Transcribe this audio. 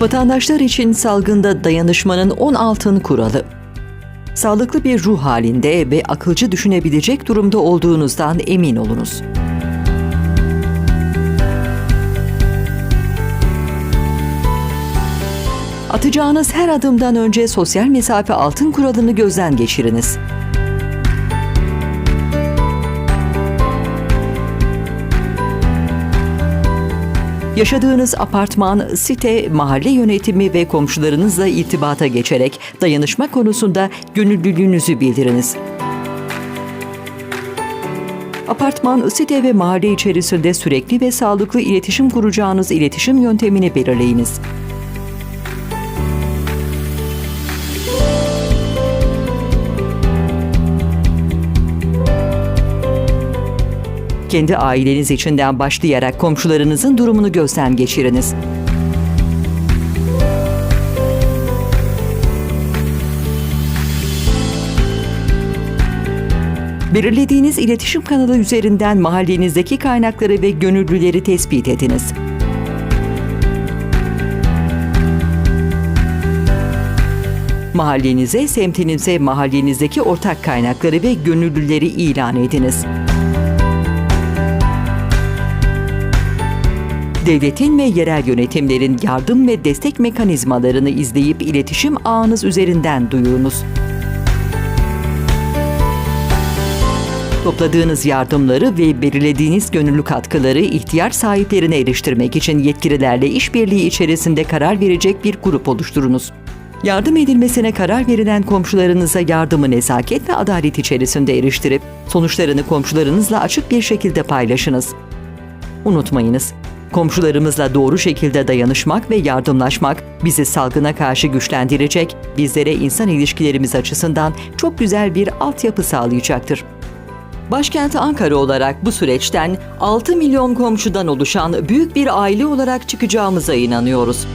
Vatandaşlar için salgında dayanışmanın 10 altın kuralı. Sağlıklı bir ruh halinde ve akılcı düşünebilecek durumda olduğunuzdan emin olunuz. Atacağınız her adımdan önce sosyal mesafe altın kuralını gözden geçiriniz. Yaşadığınız apartman, site, mahalle yönetimi ve komşularınızla irtibata geçerek dayanışma konusunda gönüllülüğünüzü bildiriniz. Apartman, site ve mahalle içerisinde sürekli ve sağlıklı iletişim kuracağınız iletişim yöntemini belirleyiniz. Kendi aileniz içinden başlayarak komşularınızın durumunu gözden geçiriniz. Belirlediğiniz iletişim kanalı üzerinden mahallenizdeki kaynakları ve gönüllüleri tespit ediniz. Mahallenize, semtinize, mahallenizdeki ortak kaynakları ve gönüllüleri ilan ediniz. Devletin ve yerel yönetimlerin yardım ve destek mekanizmalarını izleyip iletişim ağınız üzerinden duyurunuz. Topladığınız yardımları ve belirlediğiniz gönüllü katkıları ihtiyaç sahiplerine eriştirmek için yetkililerle işbirliği içerisinde karar verecek bir grup oluşturunuz. Yardım edilmesine karar verilen komşularınıza yardımı nezaket ve adalet içerisinde eriştirip sonuçlarını komşularınızla açık bir şekilde paylaşınız. Unutmayınız, komşularımızla doğru şekilde dayanışmak ve yardımlaşmak bizi salgına karşı güçlendirecek, bizlere insan ilişkilerimiz açısından çok güzel bir altyapı sağlayacaktır. Başkent Ankara olarak bu süreçten 6 milyon komşudan oluşan büyük bir aile olarak çıkacağımıza inanıyoruz.